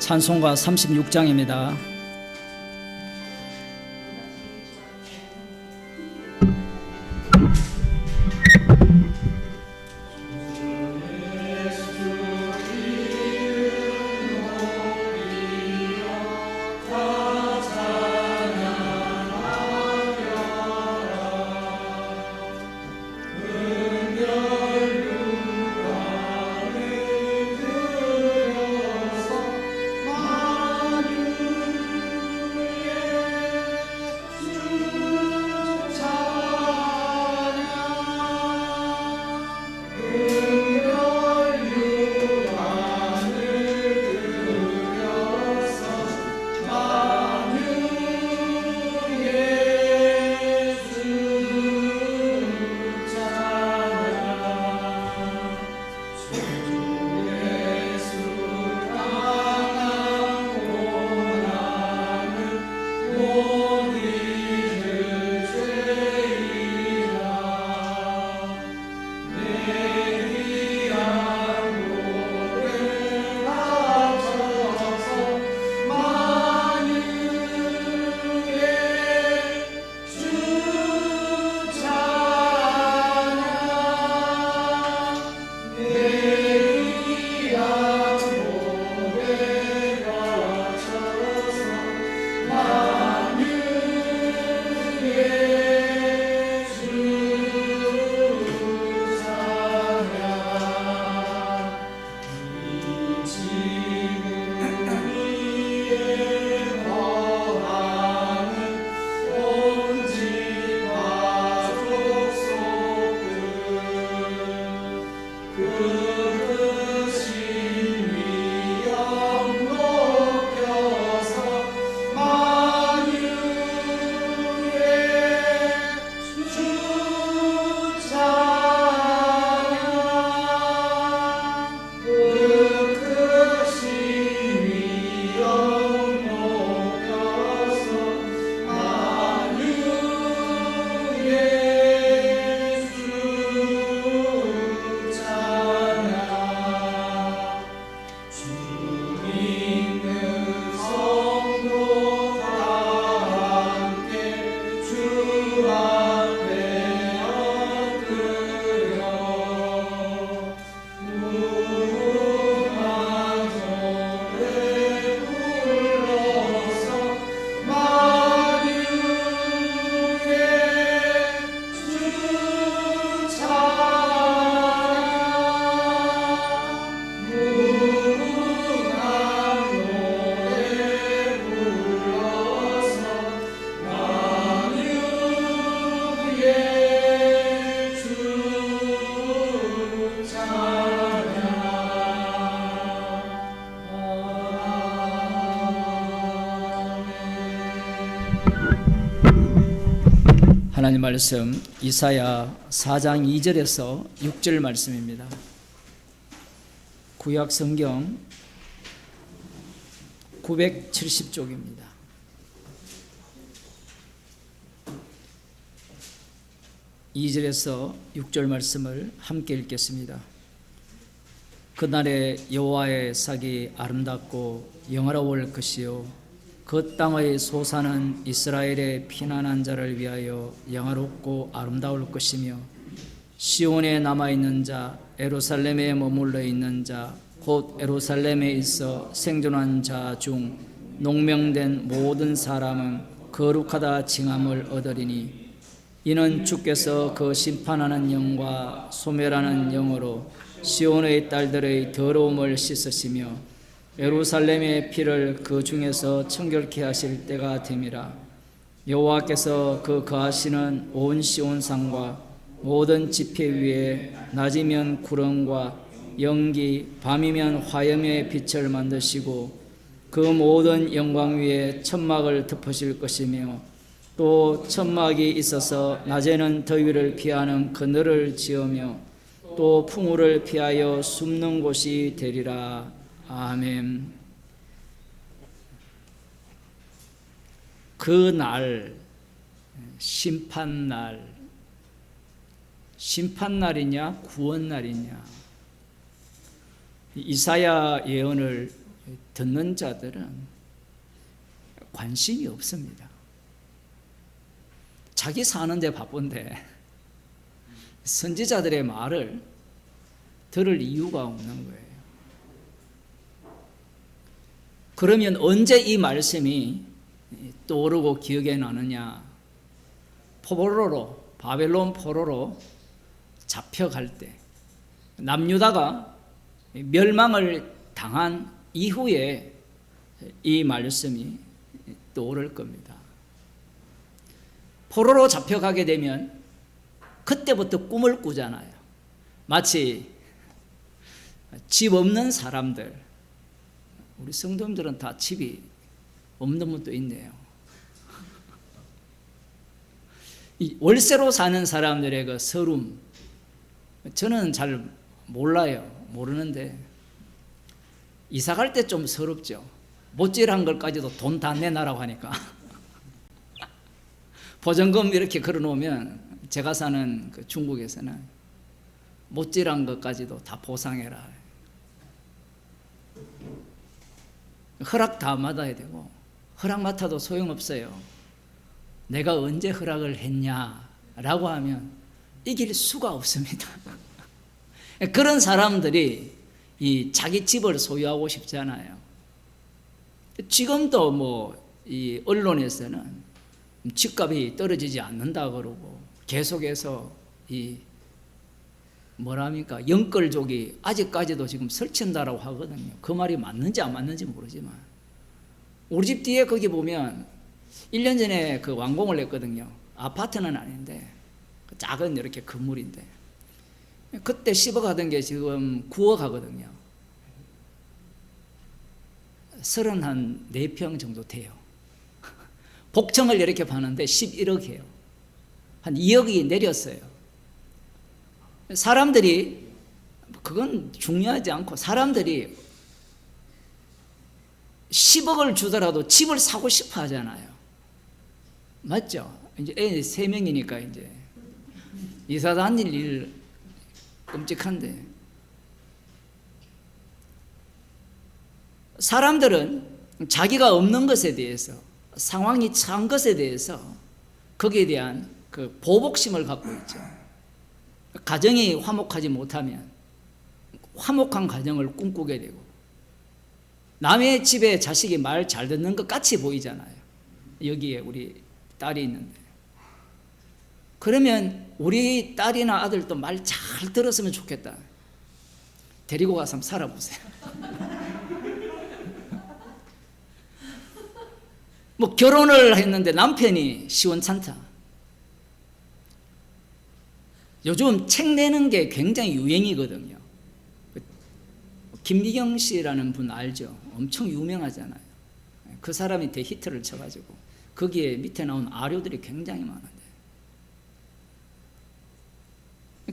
찬송가 36장입니다. you. 하나님 말씀 이사야 4장 2절에서 6절 말씀입니다. 구약 성경 970쪽입니다. 이절에서 6절 말씀을 함께 읽겠습니다. 그날에 여호와의 삭이 아름답고 영화로울 것이요 그 땅의 소사는 이스라엘의 피난한 자를 위하여 영화롭고 아름다울 것이며 시온에 남아 있는 자 에루살렘에 머물러 있는 자 곧 에루살렘에 있어 생존한 자 중 농명된 모든 사람은 거룩하다 칭함을 얻으리니 이는 주께서 그 심판하는 영과 소멸하는 영으로 시온의 딸들의 더러움을 씻으시며 예루살렘의 피를 그 중에서 청결케 하실 때가 됨이라. 여호와께서 그 거하시는 온 시온 산과 모든 지폐 위에 낮이면 구름과 연기 밤이면 화염의 빛을 만드시고 그 모든 영광 위에 천막을 덮으실 것이며 또 천막이 있어서 낮에는 더위를 피하는 그늘을 지으며 또 풍우를 피하여 숨는 곳이 되리라 아멘. 그 날, 심판날, 심판날이냐, 구원날이냐. 이사야 예언을 듣는 자들은 관심이 없습니다. 자기 사는데 바쁜데 선지자들의 말을 들을 이유가 없는 거예요. 그러면 언제 이 말씀이 떠오르고 기억에 나느냐? 포로로 바벨론 포로로 잡혀갈 때 남유다가 멸망을 당한 이후에 이 말씀이 떠오를 겁니다. 포로로 잡혀가게 되면 그때부터 꿈을 꾸잖아요. 마치 집 없는 사람들, 우리 성도님들은 다 집이 없는 분도 있네요. 이 월세로 사는 사람들의 그 서름, 저는 잘 몰라요. 모르는데 이사 갈 때 좀 서럽죠. 못질한 걸까지도 돈 다 내놔라고 하니까 보증금 이렇게 걸어 놓으면 제가 사는 그 중국에서는 못질한 것까지도 다 보상해라. 허락 다 받아야 되고 허락 맡아도 소용없어요. 내가 언제 허락을 했냐라고 하면 이길 수가 없습니다. 그런 사람들이 이 자기 집을 소유하고 싶잖아요. 지금도 뭐 이 언론에서는 집값이 떨어지지 않는다 그러고 계속해서 이 뭐랍니까 영끌족이 아직까지도 지금 설친다라고 하거든요. 그 말이 맞는지 안 맞는지 모르지만 우리 집 뒤에 거기 보면 1년 전에 그 완공을 했거든요. 아파트는 아닌데 그 작은 이렇게 건물인데 그때 10억 하던 게 지금 9억 하거든요. 34평 정도 돼요. 복층을 이렇게 파는데 11억 해요. 한 2억이 내렸어요. 사람들이 그건 중요하지 않고 사람들이 10억을 주더라도 집을 사고 싶어 하잖아요. 맞죠? 이제 애 3명이니까 이제 이사 다닐 일 끔찍한데 사람들은 자기가 없는 것에 대해서 상황이 처한 것에 대해서 거기에 대한 그 보복심을 갖고 있죠. 가정이 화목하지 못하면 화목한 가정을 꿈꾸게 되고 남의 집에 자식이 말 잘 듣는 것 같이 보이잖아요. 여기에 우리 딸이 있는데. 그러면 우리 딸이나 아들도 말 잘 들었으면 좋겠다. 데리고 가서 한번 살아보세요. 뭐 결혼을 했는데 남편이 시원찮다. 요즘 책 내는 게 굉장히 유행이거든요. 김미경 씨라는 분 알죠? 엄청 유명하잖아요. 그 사람이 대히트를 쳐가지고 거기에 밑에 나온 아료들이 굉장히 많은데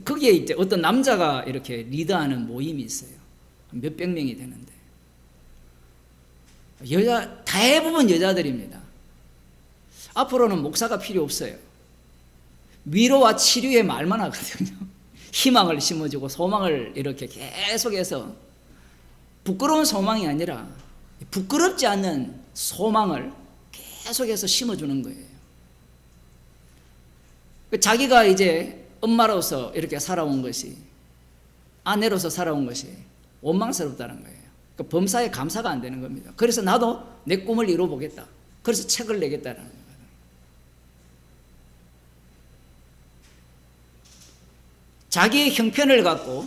거기에 이제 어떤 남자가 이렇게 리더하는 모임이 있어요. 몇백 명이 되는데 여자 대부분 여자들입니다. 앞으로는 목사가 필요 없어요. 위로와 치료의 말만 하거든요. 희망을 심어주고 소망을 이렇게 계속해서 부끄러운 소망이 아니라 부끄럽지 않는 소망을 계속해서 심어주는 거예요. 자기가 이제 엄마로서 이렇게 살아온 것이 아내로서 살아온 것이 원망스럽다는 거예요. 그러니까 범사에 감사가 안 되는 겁니다. 그래서 나도 내 꿈을 이뤄보겠다. 그래서 책을 내겠다는 거예요. 자기의 형편을 갖고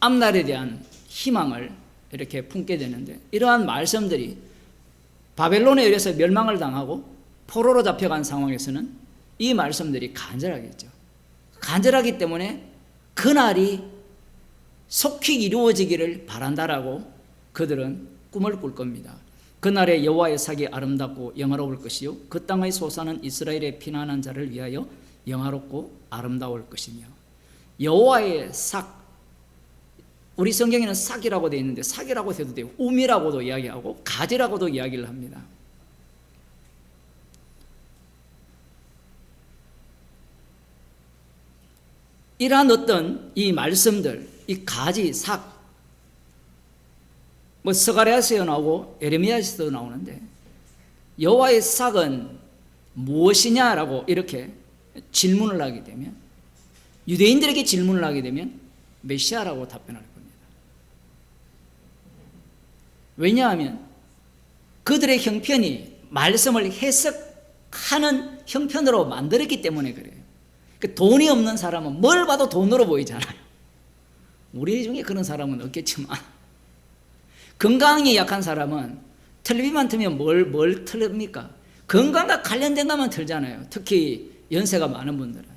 앞날에 대한 희망을 이렇게 품게 되는데 이러한 말씀들이 바벨론에 의해서 멸망을 당하고 포로로 잡혀간 상황에서는 이 말씀들이 간절하겠죠. 간절하기 때문에 그날이 속히 이루어지기를 바란다라고 그들은 꿈을 꿀 겁니다. 그날에 여호와의 sak이 아름답고 영화로울 것이요 그 땅의 소사는 이스라엘의 피난한 자를 위하여 영화롭고 아름다울 것이며 여호와의 삭 우리 성경에는 삭이라고 되어 있는데 삭이라고 해도 돼요. 우미라고도 이야기하고 가지라고도 이야기를 합니다. 이러한 어떤 이 말씀들, 이 가지, 삭, 뭐 스가랴에서 나오고 에레미야에서도 나오는데 여호와의 삭은 무엇이냐라고 이렇게 질문을 하게 되면 유대인들에게 질문을 하게 되면 메시아라고 답변할 겁니다. 왜냐하면 그들의 형편이 말씀을 해석하는 형편으로 만들었기 때문에 그래요. 그 돈이 없는 사람은 뭘 봐도 돈으로 보이잖아요. 우리 중에 그런 사람은 없겠지만 건강이 약한 사람은 텔레비만 틀면 뭘, 뭘 틀립니까? 건강과 관련된 것만 틀잖아요. 특히 연세가 많은 분들은.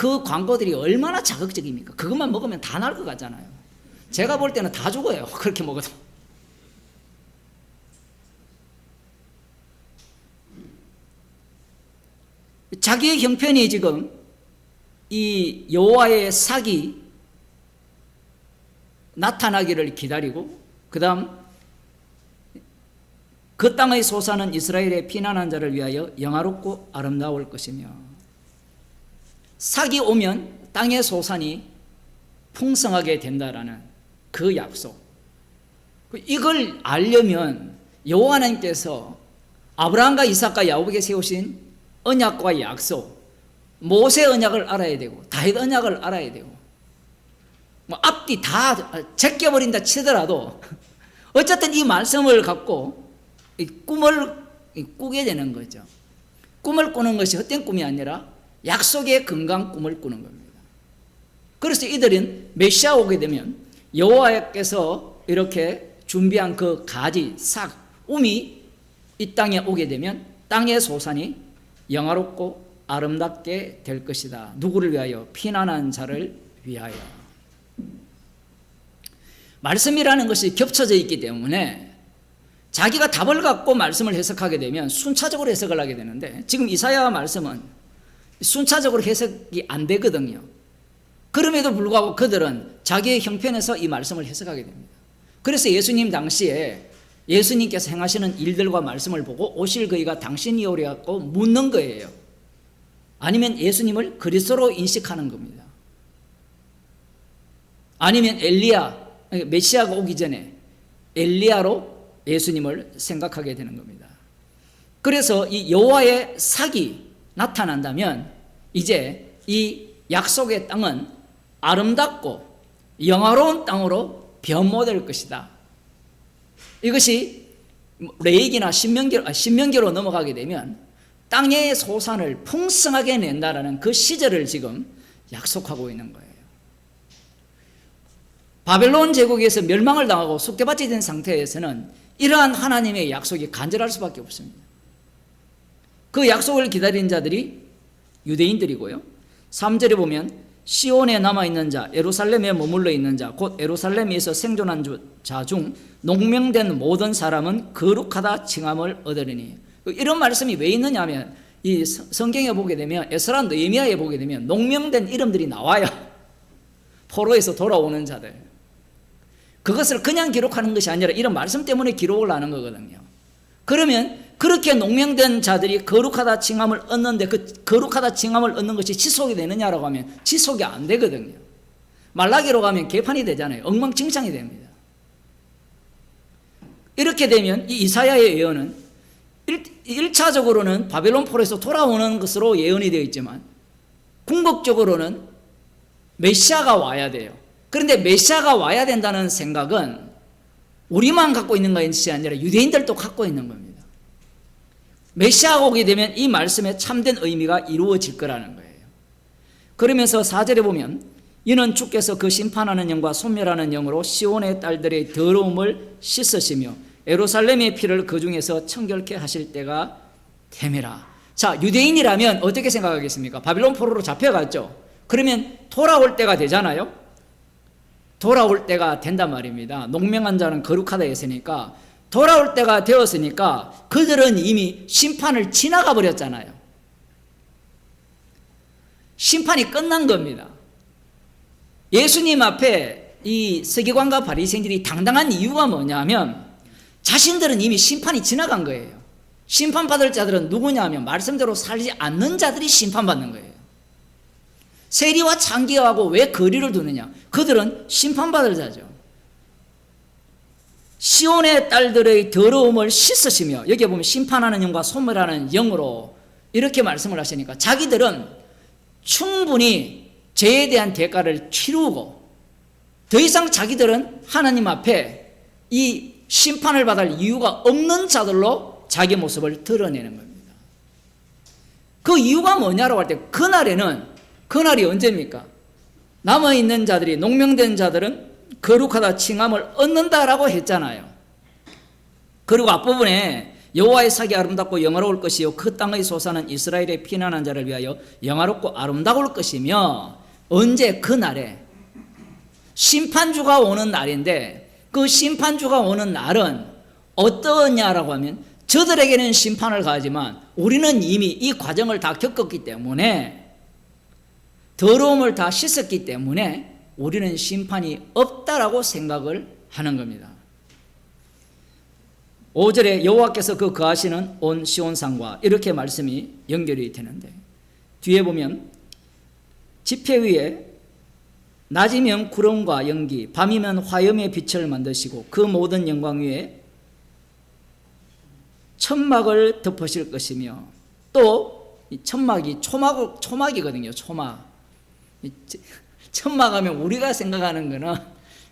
그 광고들이 얼마나 자극적입니까? 그것만 먹으면 다 날 것 같잖아요. 제가 볼 때는 다 죽어요. 그렇게 먹어도. 자기의 형편이 지금 이 여호와의 삭이 나타나기를 기다리고 그다음 그 땅의 소사는 이스라엘의 피난한 자를 위하여 영화롭고 아름다울 것이며 삭이 오면 땅의 소산이 풍성하게 된다라는 그 약속. 이걸 알려면 여호와 하나님께서 아브라함과 이삭과 야곱에게 세우신 언약과 약속, 모세 언약을 알아야 되고 다윗 언약을 알아야 되고 뭐 앞뒤 다 제껴버린다 치더라도 어쨌든 이 말씀을 갖고 이 꿈을 꾸게 되는 거죠. 꿈을 꾸는 것이 헛된 꿈이 아니라 약속의 건강 꿈을 꾸는 겁니다. 그래서 이들은 메시아 오게 되면 여호와께서 이렇게 준비한 그 가지, 싹, um이 이 땅에 오게 되면 땅의 소산이 영화롭고 아름답게 될 것이다. 누구를 위하여? 피난한 자를 위하여. 말씀이라는 것이 겹쳐져 있기 때문에 자기가 답을 갖고 말씀을 해석하게 되면 순차적으로 해석을 하게 되는데 지금 이사야 말씀은 순차적으로 해석이 안 되거든요. 그럼에도 불구하고 그들은 자기의 형편에서 이 말씀을 해석하게 됩니다. 그래서 예수님 당시에 예수님께서 행하시는 일들과 말씀을 보고 오실 그이가 당신이 오려갖고 묻는 거예요. 아니면 예수님을 그리스도로 인식하는 겁니다. 아니면 엘리야, 메시아가 오기 전에 엘리야로 예수님을 생각하게 되는 겁니다. 그래서 이 여호와의 삭이 나타난다면 이제 이 약속의 땅은 아름답고 영화로운 땅으로 변모될 것이다. 이것이 레이기나 신명기로, 아, 신명기로 넘어가게 되면 땅의 소산을 풍성하게 낸다라는 그 시절을 지금 약속하고 있는 거예요. 바벨론 제국에서 멸망을 당하고 숙대밭이 된 상태에서는 이러한 하나님의 약속이 간절할 수밖에 없습니다. 그 약속을 기다린 자들이 유대인들이고요. 3절에 보면 시온에 남아 있는 자, 예루살렘에 머물러 있는 자, 곧 예루살렘에서 생존한 자 중 농명된 모든 사람은 거룩하다 칭함을 얻으리니. 이런 말씀이 왜 있느냐면 이 성경에 보게 되면 에스라 느헤미야에 보게 되면 농명된 이름들이 나와요. 포로에서 돌아오는 자들. 그것을 그냥 기록하는 것이 아니라 이런 말씀 때문에 기록을 하는 거거든요. 그러면 그렇게 농명된 자들이 거룩하다 칭함을 얻는데 그 거룩하다 칭함을 얻는 것이 지속이 되느냐라고 하면 지속이 안 되거든요. 말라기로 가면 개판이 되잖아요. 엉망진창이 됩니다. 이렇게 되면 이 이사야의 예언은 1, 차적으로는 바벨론 포로에서 돌아오는 것으로 예언이 되어 있지만 궁극적으로는 메시아가 와야 돼요. 그런데 메시아가 와야 된다는 생각은 우리만 갖고 있는 것이 아니라 유대인들도 갖고 있는 겁니다. 메시아가 오게 되면 이 말씀의 참된 의미가 이루어질 거라는 거예요. 그러면서 4절에 보면 이는 주께서 그 심판하는 영과 소멸하는 영으로 시온의 딸들의 더러움을 씻으시며 에루살렘의 피를 그 중에서 청결케 하실 때가 됨이라. 자, 유대인이라면 어떻게 생각하겠습니까? 바빌론 포로로 잡혀갔죠. 그러면 돌아올 때가 되잖아요. 돌아올 때가 된단 말입니다. 농명한 자는 거룩하다 했으니까 돌아올 때가 되었으니까 그들은 이미 심판을 지나가 버렸잖아요. 심판이 끝난 겁니다. 예수님 앞에 이 서기관과 바리새인들이 당당한 이유가 뭐냐면 자신들은 이미 심판이 지나간 거예요. 심판받을 자들은 누구냐면 말씀대로 살지 않는 자들이 심판받는 거예요. 세리와 창기하고 왜 거리를 두느냐? 그들은 심판받을 자죠. 시온의 딸들의 더러움을 씻으시며 여기에 보면 심판하는 영과 소멸하는 영으로 이렇게 말씀을 하시니까 자기들은 충분히 죄에 대한 대가를 치르고 더 이상 자기들은 하나님 앞에 이 심판을 받을 이유가 없는 자들로 자기 모습을 드러내는 겁니다. 그 이유가 뭐냐라고 할 때 그날에는 그날이 언제입니까? 남아 있는 자들이 농명된 자들은 거룩하다 칭함을 얻는다라고 했잖아요. 그리고 앞부분에 여호와의 사기 아름답고 영화로울 것이요. 그 땅의 소사는 이스라엘의 피난한 자를 위하여 영화롭고 아름다울 것이며 언제? 그 날에. 심판주가 오는 날인데 그 심판주가 오는 날은 어떠냐라고 하면 저들에게는 심판을 가하지만 우리는 이미 이 과정을 다 겪었기 때문에 더러움을 다 씻었기 때문에 우리는 심판이 없다라고 생각을 하는 겁니다. 5절에 여호와께서 그 거하시는 온 시온산과 이렇게 말씀이 연결이 되는데 뒤에 보면 지폐 위에 낮이면 구름과 연기, 밤이면 화염의 빛을 만드시고 그 모든 영광 위에 천막을 덮으실 것이며 또이 천막이 초막 초막이거든요. 초막. 이 천막 하면 우리가 생각하는 거는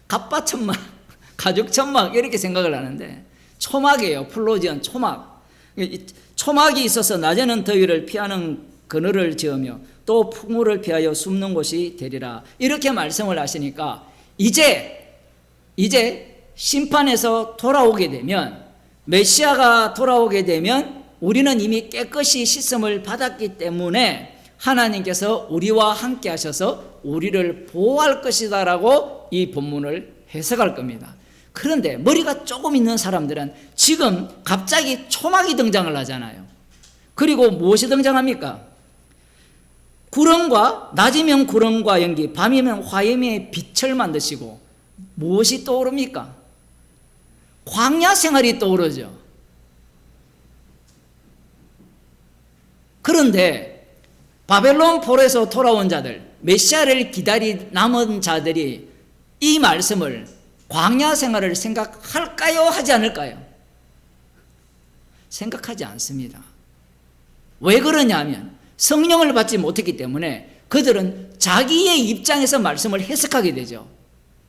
갑바 천막, 가죽 천막 이렇게 생각을 하는데 초막이에요. 플로지언 초막. 이 초막이 있어서 낮에는 더위를 피하는 그늘을 지으며 또 풍우를 피하여 숨는 곳이 되리라. 이렇게 말씀을 하시니까 이제 이제 심판에서 돌아오게 되면 메시아가 돌아오게 되면 우리는 이미 깨끗이 씻음을 받았기 때문에 하나님께서 우리와 함께 하셔서 우리를 보호할 것이다 라고 이 본문을 해석할 겁니다. 그런데 머리가 조금 있는 사람들은 지금 갑자기 초막이 등장을 하잖아요. 그리고 무엇이 등장합니까? 구름과 낮이면 구름과 연기, 밤이면 화염의 빛을 만드시고 무엇이 떠오릅니까? 광야 생활이 떠오르죠. 그런데 바벨론 포로에서 돌아온 자들, 메시아를 기다리 남은 자들이 이 말씀을 광야 생활을 생각할까요? 하지 않을까요? 생각하지 않습니다. 왜 그러냐면 성령을 받지 못했기 때문에 그들은 자기의 입장에서 말씀을 해석하게 되죠.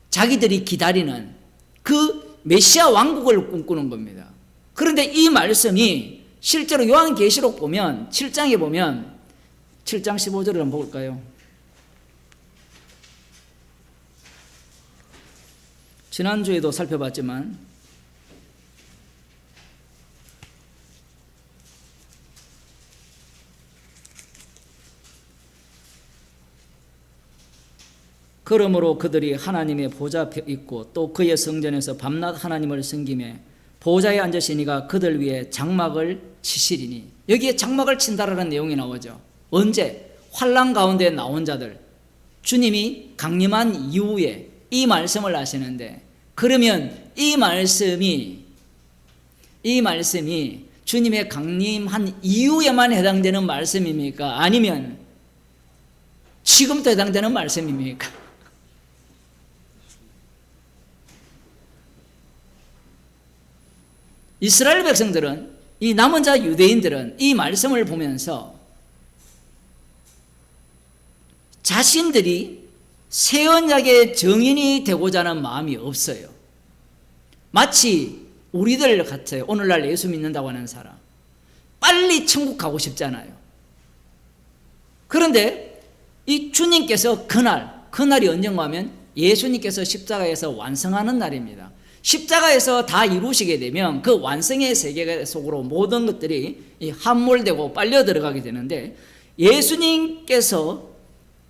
자기들이 기다리는 그 메시아 왕국을 꿈꾸는 겁니다. 그런데 이 말씀이 실제로 요한계시록 보면 7장에 보면 7장 15절을 한번 볼까요? 지난주에도 살펴봤지만 그러므로 그들이 하나님의 보좌 앞에 있고 또 그의 성전에서 밤낮 하나님을 섬김에 보좌에 앉으시니가 그들 위에 장막을 치시리니. 여기에 장막을 친다라는 내용이 나오죠. 언제? 환란 가운데 나온 자들. 주님이 강림한 이후에 이 말씀을 하시는데 그러면 이 말씀이 이 말씀이 주님의 강림한 이후에만 해당되는 말씀입니까? 아니면 지금도 해당되는 말씀입니까? 이스라엘 백성들은 이 남은 자 유대인들은 이 말씀을 보면서 자신들이 새 언약의 정인이 되고자 하는 마음이 없어요. 마치 우리들 같아요. 오늘날 예수 믿는다고 하는 사람. 빨리 천국 가고 싶잖아요. 그런데 이 주님께서 그날, 그날이 언젠가 하면 예수님께서 십자가에서 완성하는 날입니다. 십자가에서 다 이루시게 되면 그 완성의 세계 속으로 모든 것들이 함몰되고 빨려 들어가게 되는데 예수님께서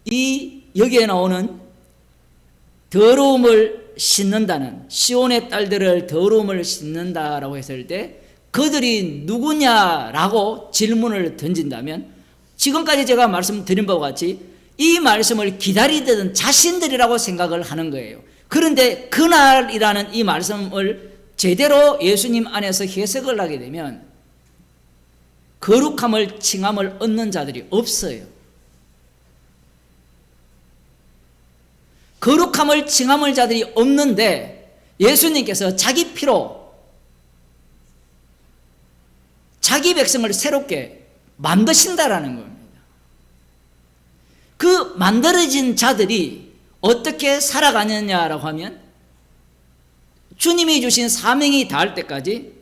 이 여기에 나오는 더러움을 씻는다는 시온의 딸들을 더러움을 씻는다라고 했을 때 그들이 누구냐라고 질문을 던진다면 지금까지 제가 말씀드린 바와 같이 이 말씀을 기다리던 자신들이라고 생각을 하는 거예요. 그런데 그날이라는 이 말씀을 제대로 예수님 안에서 해석을 하게 되면 거룩함을 칭함을 얻는 자들이 없어요. 거룩함을 칭함을 자들이 없는데 예수님께서 자기 피로 자기 백성을 새롭게 만드신다라는 겁니다. 그 만들어진 자들이 어떻게 살아가느냐라고 하면 주님이 주신 사명이 닿을 때까지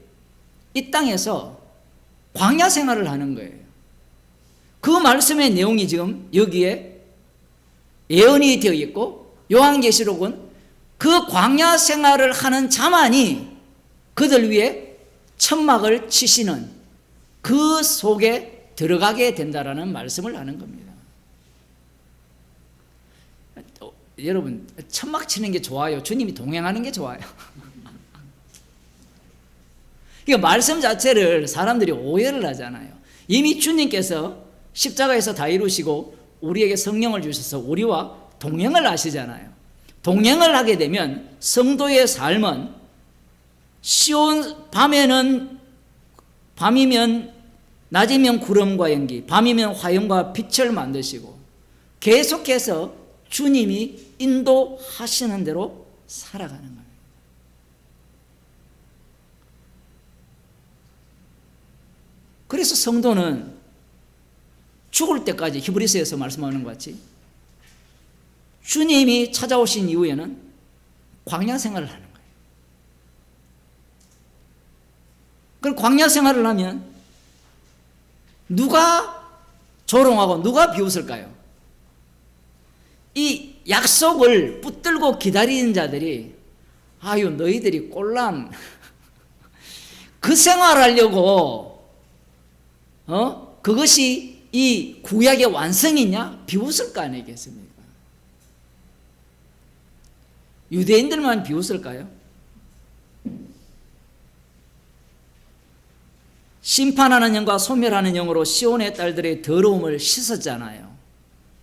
이 땅에서 광야 생활을 하는 거예요. 그 말씀의 내용이 지금 여기에 예언이 되어 있고 요한계시록은 그 광야 생활을 하는 자만이 그들 위해 천막을 치시는 그 속에 들어가게 된다라는 말씀을 하는 겁니다. 어, 여러분 천막 치는 게 좋아요. 주님이 동행하는 게 좋아요. 이 말씀 자체를 사람들이 오해를 하잖아요. 이미 주님께서 십자가에서 다 이루시고 우리에게 성령을 주셔서 우리와 동행을 하시잖아요. 동행을 하게 되면 성도의 삶은 시온 밤에는 밤이면 낮이면 구름과 연기, 밤이면 화염과 빛을 만드시고 계속해서 주님이 인도하시는 대로 살아가는 거예요. 그래서 성도는 죽을 때까지 히브리서에서 말씀하는 것 같이 주님이 찾아오신 이후에는 광야 생활을 하는 거예요. 그럼 광야 생활을 하면 누가 조롱하고 누가 비웃을까요? 이 약속을 붙들고 기다리는 자들이 아유 너희들이 꼴랑 그 생활하려고 어 그것이 이 구약의 완성이냐 비웃을 거 아니겠습니까? 유대인들만 비웃을까요? 심판하는 영과 소멸하는 영으로 시온의 딸들의 더러움을 씻었잖아요.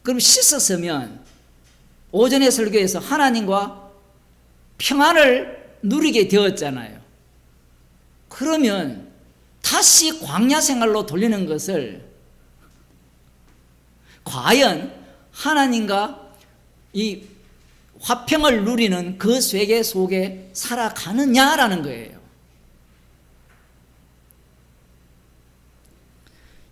그럼 씻었으면 오전의 설교에서 하나님과 평안을 누리게 되었잖아요. 그러면 다시 광야 생활로 돌리는 것을 과연 하나님과 이 화평을 누리는 그 세계 속에 살아가느냐라는 거예요.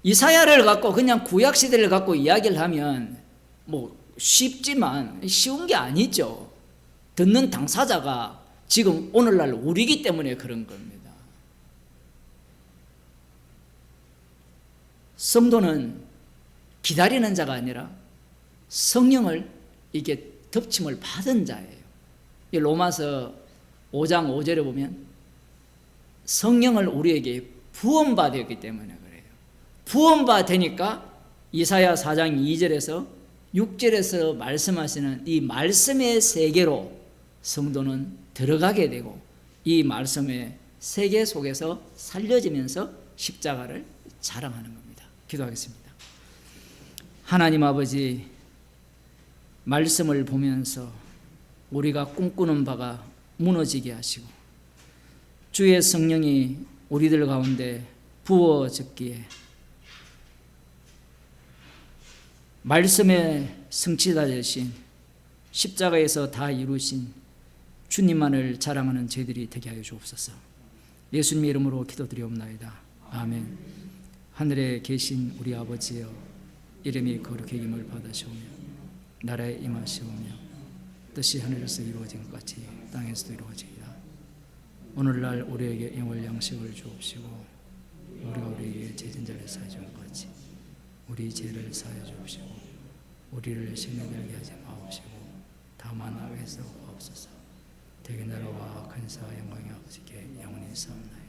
이사야를 갖고 그냥 구약 시대를 갖고 이야기를 하면 뭐 쉽지만 쉬운 게 아니죠. 듣는 당사자가 지금 오늘날 우리기 때문에 그런 겁니다. 성도는 기다리는 자가 아니라 성령을 이게 덮침을 받은 자예요. 이 로마서 5장 5절에 보면 성령을 우리에게 부원받았기 때문에 그래요. 부원받으니까 이사야 4장 2절에서 6절에서 말씀하시는 이 말씀의 세계로 성도는 들어가게 되고 이 말씀의 세계 속에서 살려지면서 십자가를 자랑하는 겁니다. 기도하겠습니다. 하나님 아버지 말씀을 보면서 우리가 꿈꾸는 바가 무너지게 하시고 주의 성령이 우리들 가운데 부어졌기에 말씀의 성취자 되신 십자가에서 다 이루신 주님만을 자랑하는 저희들이 되게 하여 주옵소서. 예수님의 이름으로 기도드리옵나이다. 아멘. 하늘에 계신 우리 아버지여 이름이 거룩히 힘을 받으시오며 나라에 임하시오며 뜻이 하늘에서 이루어진 것 같이 땅에서도 이루어지이다. 오늘날 우리에게 영월 양식을 주옵시고 우리가 우리에게 죄진자를 준것 같이 우리 죄를 사해 주옵시고 우리를 시험에 들게 하지 마옵시고 다만 악에서 없소서 대개 나라와 근사와 영광이 아버지께 영원히 사옵나이다.